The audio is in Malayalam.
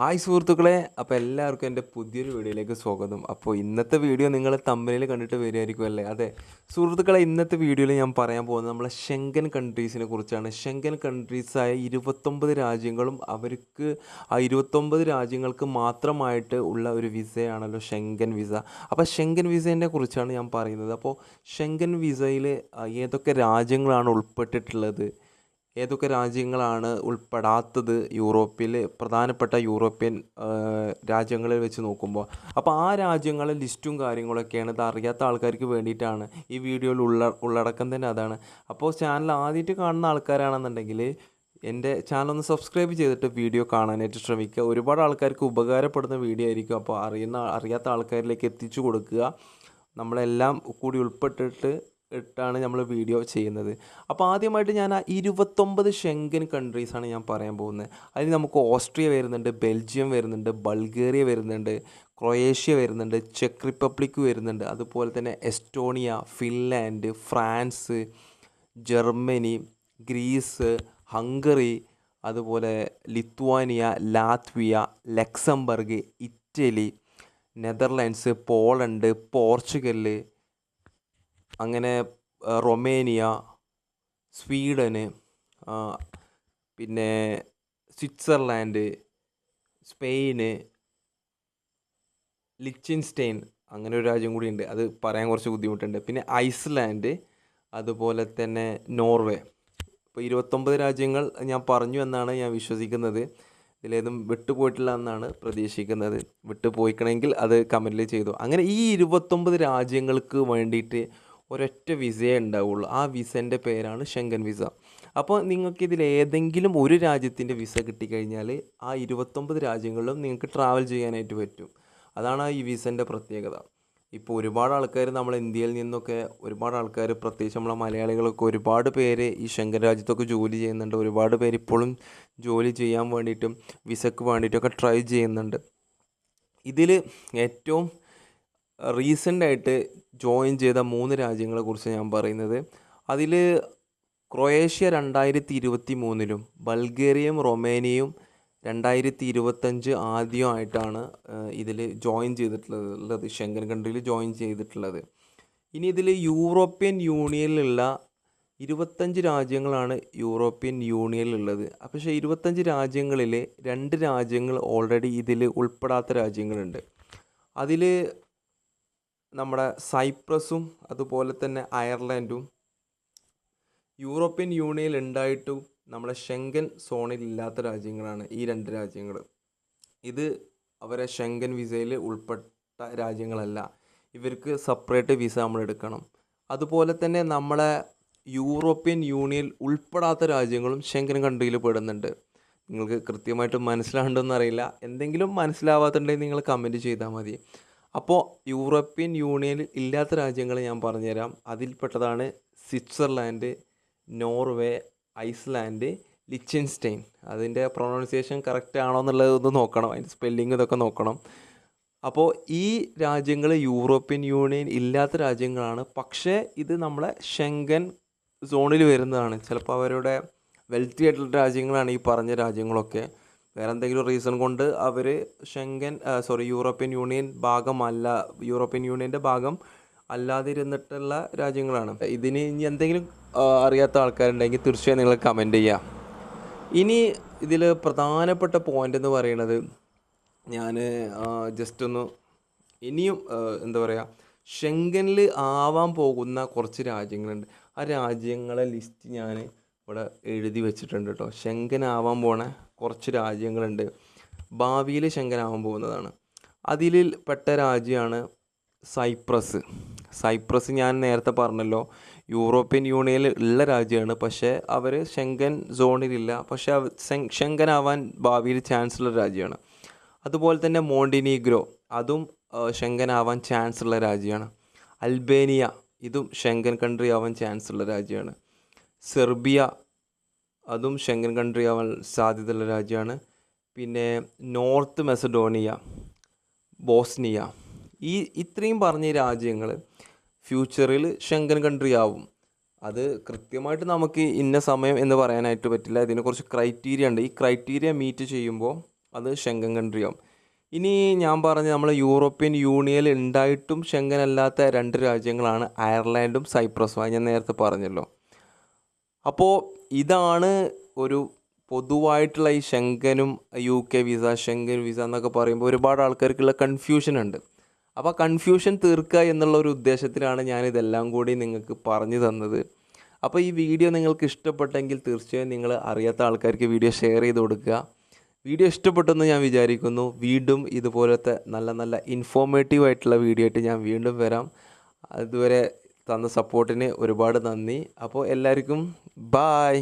ഹായ് സുഹൃത്തുക്കളെ അപ്പോൾ എല്ലാവർക്കും എന്റെ പുതിയൊരു വീഡിയോയിലേക്ക് സ്വാഗതം. അപ്പോൾ ഇന്നത്തെ വീഡിയോ നിങ്ങൾ തമ്മിൽ കണ്ടിട്ട് വരികയായിരിക്കും അല്ലേ? അതെ സുഹൃത്തുക്കളെ ഇന്നത്തെ വീഡിയോയിൽ ഞാൻ പറയാൻ പോകുന്നത് നമ്മളെ ഷെങ്കൻ കൺട്രീസിനെ കുറിച്ചാണ്. ഷെങ്കൻ കൺട്രീസായ ഇരുപത്തൊമ്പത് രാജ്യങ്ങളും അവർക്ക് ആ ഇരുപത്തൊമ്പത് രാജ്യങ്ങൾക്ക് മാത്രമായിട്ട് ഉള്ള ഒരു വിസയാണല്ലോ ഷെങ്കൻ വിസ അപ്പോൾ ഷെങ്കൻ വിസേനെ കുറിച്ചാണ് ഞാൻ പറയുന്നത്. അപ്പോൾ ഷെങ്കൻ വിസയിൽ ഏതൊക്കെ രാജ്യങ്ങളാണ് ഉൾപ്പെട്ടിട്ടുള്ളത്? ഏതൊക്കെ രാജ്യങ്ങളാണ് ഉൾപ്പെടാത്തത് യൂറോപ്പിൽ പ്രധാനപ്പെട്ട യൂറോപ്യൻ രാജ്യങ്ങളിൽ വെച്ച് നോക്കുമ്പോൾ? അപ്പോൾ ആ രാജ്യങ്ങളെ ലിസ്റ്റും കാര്യങ്ങളൊക്കെയാണ് ഇത് അറിയാത്ത ആൾക്കാർക്ക് വേണ്ടിയിട്ടാണ് ഈ വീഡിയോയിൽ ഉള്ള ഉള്ളടക്കം തന്നെ അതാണ്. അപ്പോൾ ചാനൽ ആദ്യമായിട്ട് കാണുന്ന ആൾക്കാരാണെന്നുണ്ടെങ്കിൽ എന്റെ ചാനൽ ഒന്ന് സബ്സ്ക്രൈബ് ചെയ്തിട്ട് വീഡിയോ കാണാനായിട്ട് ശ്രമിക്കുക. ഒരുപാട് ആൾക്കാർക്ക് ഉപകാരപ്പെടുന്ന വീഡിയോ ആയിരിക്കും. അപ്പോൾ അറിയുന്ന അറിയാത്ത ആൾക്കാരിലേക്ക് എത്തിച്ചു കൊടുക്കുക. നമ്മളെല്ലാം കൂടി ഉൾപ്പെട്ടിട്ട് ഇട്ടാണ് നമ്മൾ വീഡിയോ ചെയ്യുന്നത്. അപ്പോൾ ആദ്യമായിട്ട് ഞാൻ ആ ഇരുപത്തൊമ്പത് ഷെങ്കൻ കൺട്രീസാണ് ഞാൻ പറയാൻ പോകുന്നത്. അതിൽ നമുക്ക് ഓസ്ട്രിയ വരുന്നുണ്ട് ബെൽജിയം വരുന്നുണ്ട് ബൾഗേറിയ വരുന്നുണ്ട് ക്രൊയേഷ്യ വരുന്നുണ്ട് ചെക്ക് റിപ്പബ്ലിക് വരുന്നുണ്ട്. അതുപോലെ തന്നെ Estonia Finland France Germany Greece Hungary അതുപോലെ Lithuania Latvia Luxembourg Italy Netherlands Poland Portugal അങ്ങനെ റൊമേനിയ സ്വീഡന് പിന്നെ സ്വിറ്റ്സർലാൻഡ് സ്പെയിന് ലിച്ചിൻസ്റ്റെയിൻ അങ്ങനെ ഒരു രാജ്യം കൂടിയുണ്ട് അത് പറയാൻ കുറച്ച് ബുദ്ധിമുട്ടുണ്ട്. പിന്നെ ഐസ്ലാൻഡ് അതുപോലെ തന്നെ നോർവേ. ഇപ്പോൾ ഇരുപത്തൊമ്പത് രാജ്യങ്ങൾ ഞാൻ പറഞ്ഞു എന്നാണ് ഞാൻ വിശ്വസിക്കുന്നത്. ഇതിലേതും വിട്ടുപോയിട്ടില്ല എന്നാണ് പ്രതീക്ഷിക്കുന്നത്. വിട്ടുപോയിക്കണമെങ്കിൽ അത് കമന്റിൽ ചെയ്തു. അങ്ങനെ ഈ ഇരുപത്തൊമ്പത് രാജ്യങ്ങൾക്ക് വേണ്ടിയിട്ട് ഒരൊറ്റ വിസയേ ഉണ്ടാവുള്ളൂ. ആ വിസന്റെ പേരാണ് ഷെങ്കൻ വിസ. അപ്പോൾ നിങ്ങൾക്ക് ഇതിൽ ഏതെങ്കിലും ഒരു രാജ്യത്തിന്റെ വിസ കിട്ടിക്കഴിഞ്ഞാൽ ആ ഇരുപത്തൊമ്പത് രാജ്യങ്ങളിലും നിങ്ങൾക്ക് ട്രാവൽ ചെയ്യാനായിട്ട് പറ്റും. അതാണ് ആ ഈ വിസന്റെ പ്രത്യേകത. ഇപ്പോൾ ഒരുപാട് ആൾക്കാർ നമ്മൾ ഇന്ത്യയിൽ നിന്നൊക്കെ ഒരുപാട് ആൾക്കാർ പ്രത്യേകിച്ച് നമ്മളെ മലയാളികളൊക്കെ ഒരുപാട് പേര് ഈ ശങ്കർ രാജ്യത്തൊക്കെ ജോലി ചെയ്യുന്നുണ്ട്. ഒരുപാട് പേര് ഇപ്പോഴും ജോലി ചെയ്യാൻ വേണ്ടിയിട്ടും വിസക്ക് വേണ്ടിയിട്ടൊക്കെ ട്രൈ ചെയ്യുന്നുണ്ട്. ഇതിൽ ഏറ്റവും റീസെന്റ് ആയിട്ട് ജോയിൻ ചെയ്ത മൂന്ന് രാജ്യങ്ങളെ കുറിച്ച് ഞാൻ പറയുന്നത്. അതിൽ ക്രൊയേഷ്യ രണ്ടായിരത്തി ഇരുപത്തി മൂന്നിലും ബൾഗേറിയയും റൊമേനിയയും രണ്ടായിരത്തി ഇരുപത്തഞ്ച് ആദ്യമായിട്ടാണ് ഇതിൽ ജോയിൻ ചെയ്തിട്ടുള്ളത് ഷെങ്കൻ കൺട്രിയിൽ ജോയിൻ ചെയ്തിട്ടുള്ളത്. ഇനി ഇതിൽ യൂറോപ്യൻ യൂണിയനിലുള്ള ഇരുപത്തഞ്ച് രാജ്യങ്ങളാണ് യൂറോപ്യൻ യൂണിയനിലുള്ളത് പക്ഷേ ഇരുപത്തഞ്ച് രാജ്യങ്ങളിൽ രണ്ട് രാജ്യങ്ങൾ ഓൾറെഡി ഇതിൽ ഉൾപ്പെടാത്ത രാജ്യങ്ങളുണ്ട്. അതിൽ നമ്മുടെ സൈപ്രസും അതുപോലെ തന്നെ അയർലൻഡും യൂറോപ്യൻ യൂണിയനിൽ ഉണ്ടായിട്ടും നമ്മുടെ ഷെങ്കൻ സോണിൽ ഇല്ലാത്ത രാജ്യങ്ങളാണ് ഈ രണ്ട് രാജ്യങ്ങൾ ഇത് അവരെ ഷെങ്കൻ വിസയിൽ ഉൾപ്പെട്ട രാജ്യങ്ങളല്ല. ഇവർക്ക് സെപ്പറേറ്റ് വിസ നമ്മൾ എടുക്കണം. അതുപോലെ തന്നെ നമ്മളെ യൂറോപ്യൻ യൂണിയൻ ഉൾപ്പെടാത്ത രാജ്യങ്ങളും ഷെങ്കൻ കൺട്രിയിൽ പെടുന്നുണ്ട്. നിങ്ങൾക്ക് കൃത്യമായിട്ട് മനസ്സിലാകണ്ടെന്ന് അറിയില്ല. എന്തെങ്കിലും മനസ്സിലാവാത്തുണ്ടെങ്കിൽ നിങ്ങൾ കമന്റ് ചെയ്താൽ മതി. അപ്പോൾ യൂറോപ്യൻ യൂണിയനിൽ ഇല്ലാത്ത രാജ്യങ്ങൾ ഞാൻ പറഞ്ഞുതരാം. അതിൽപ്പെട്ടതാണ് സ്വിറ്റ്സർലാൻഡ് നോർവേ ഐസ്ലാൻഡ് ലിച്ചൻസ്റ്റൈൻ. അതിന്റെ പ്രൊണൗൺസിയേഷൻ കറക്റ്റ് ആണോ എന്നുള്ളത് ഒന്ന് നോക്കണം. അതിന്റെ സ്പെല്ലിംഗ് ഇതൊക്കെ നോക്കണം. അപ്പോൾ ഈ രാജ്യങ്ങൾ യൂറോപ്യൻ യൂണിയൻ ഇല്ലാത്ത രാജ്യങ്ങളാണ്. പക്ഷേ ഇത് നമ്മളെ ഷെങ്കൻ സോണിൽ വരുന്നതാണ്. ചിലപ്പോൾ അവരുടെ വെൽത്തി ആയിട്ടുള്ള രാജ്യങ്ങളാണ് ഈ പറഞ്ഞ രാജ്യങ്ങളൊക്കെ. വേറെ എന്തെങ്കിലും റീസൺ കൊണ്ട് അവർ ഷെങ്കൻ സോറി യൂറോപ്യൻ യൂണിയൻ ഭാഗമല്ല യൂറോപ്യൻ യൂണിയന്റെ ഭാഗം അല്ലാതിരുന്നിട്ടുള്ള രാജ്യങ്ങളാണ്. ഇതിന് ഇനി എന്തെങ്കിലും അറിയാത്ത ആൾക്കാരുണ്ടെങ്കിൽ തീർച്ചയായും നിങ്ങൾ കമന്റ് ചെയ്യാം. ഇനി ഇതിൽ പ്രധാനപ്പെട്ട പോയിന്റ് എന്ന് പറയുന്നത് ഞാൻ ജസ്റ്റ് ഒന്ന് ഇനിയും എന്താ പറയുക ഷെങ്കനിൽ ആവാൻ പോകുന്ന കുറച്ച് രാജ്യങ്ങളുണ്ട്. ആ രാജ്യങ്ങളെ ലിസ്റ്റ് ഞാൻ ഇവിടെ എഴുതി വെച്ചിട്ടുണ്ട് കേട്ടോ ശങ്കനാവാൻ പോണ കുറച്ച് രാജ്യങ്ങളുണ്ട്. ഭാവിയിൽ ശങ്കനാവാൻ പോകുന്നതാണ്. അതിൽ പെട്ട രാജ്യമാണ് സൈപ്രസ്. സൈപ്രസ് ഞാൻ നേരത്തെ പറഞ്ഞല്ലോ യൂറോപ്യൻ യൂണിയനിൽ ഉള്ള രാജ്യമാണ്. പക്ഷേ അവർ ഷെങ്കൻ സോണിലില്ല. പക്ഷേ ആവാൻ ഭാവിയിൽ ചാൻസ് ഉള്ള രാജ്യമാണ്. അതുപോലെ തന്നെ മോണ്ടിനീഗ്രോ അതും ശെങ്കനാവാൻ ചാൻസ് ഉള്ള രാജ്യമാണ്. അൽബേനിയ ഇതും ഷെങ്കൻ കൺട്രി ആവാൻ ചാൻസ് ഉള്ള രാജ്യമാണ്. സെർബിയ അതും ഷെങ്കൻ കൺട്രി ആവാൻ സാധ്യതയുള്ള രാജ്യമാണ്. പിന്നെ നോർത്ത് മെസഡോണിയ ബോസ്നിയ ഈ ഇത്രയും പറഞ്ഞ രാജ്യങ്ങൾ ഫ്യൂച്ചറിൽ ഷെങ്കൻ കൺട്രി ആവും. അത് കൃത്യമായിട്ട് നമുക്ക് ഇന്ന സമയം എന്ന് പറയാനായിട്ട് പറ്റില്ല. ഇതിനെക്കുറിച്ച് കുറച്ച് ക്രൈറ്റീരിയ ഉണ്ട്. ഈ ക്രൈറ്റീരിയ മീറ്റ് ചെയ്യുമ്പോൾ അത് ഷെങ്കൻ കൺട്രി ആവും. ഇനി ഞാൻ പറഞ്ഞ നമ്മൾ യൂറോപ്യൻ യൂണിയനിൽ ഉണ്ടായിട്ടും ഷെങ്കൻ അല്ലാത്ത രണ്ട് രാജ്യങ്ങളാണ്. അയർലാൻഡും സൈപ്രസും ഞാൻ നേരത്തെ പറഞ്ഞല്ലോ. അപ്പോൾ ഇതാണ് ഒരു പൊതുവായിട്ടുള്ള ഈ ഷെങ്കനും U K visa Schengen visa എന്നൊക്കെ പറയുമ്പോൾ ഒരുപാട് ആൾക്കാർക്കുള്ള കൺഫ്യൂഷൻ ഉണ്ട്. അപ്പോൾ കൺഫ്യൂഷൻ തീർക്കുക എന്നുള്ള ഒരു ഉദ്ദേശത്തിലാണ് ഞാനിതെല്ലാം കൂടി നിങ്ങൾക്ക് പറഞ്ഞു തന്നത്. അപ്പോൾ ഈ വീഡിയോ നിങ്ങൾക്ക് ഇഷ്ടപ്പെട്ടെങ്കിൽ തീർച്ചയായും നിങ്ങൾ അറിയാത്ത ആൾക്കാർക്ക് വീഡിയോ ഷെയർ ചെയ്ത് കൊടുക്കുക. വീഡിയോ ഇഷ്ടപ്പെട്ടെന്ന് ഞാൻ വിചാരിക്കുന്നു. വീണ്ടും ഇതുപോലത്തെ നല്ല നല്ല ഇൻഫോർമേറ്റീവ് ആയിട്ടുള്ള വീഡിയോ ആയിട്ട് ഞാൻ വീണ്ടും വരാം. അതുവരെ തന്ന സപ്പോർട്ടിന് ഒരുപാട് നന്ദി. അപ്പോൾ എല്ലാവർക്കും ബായ്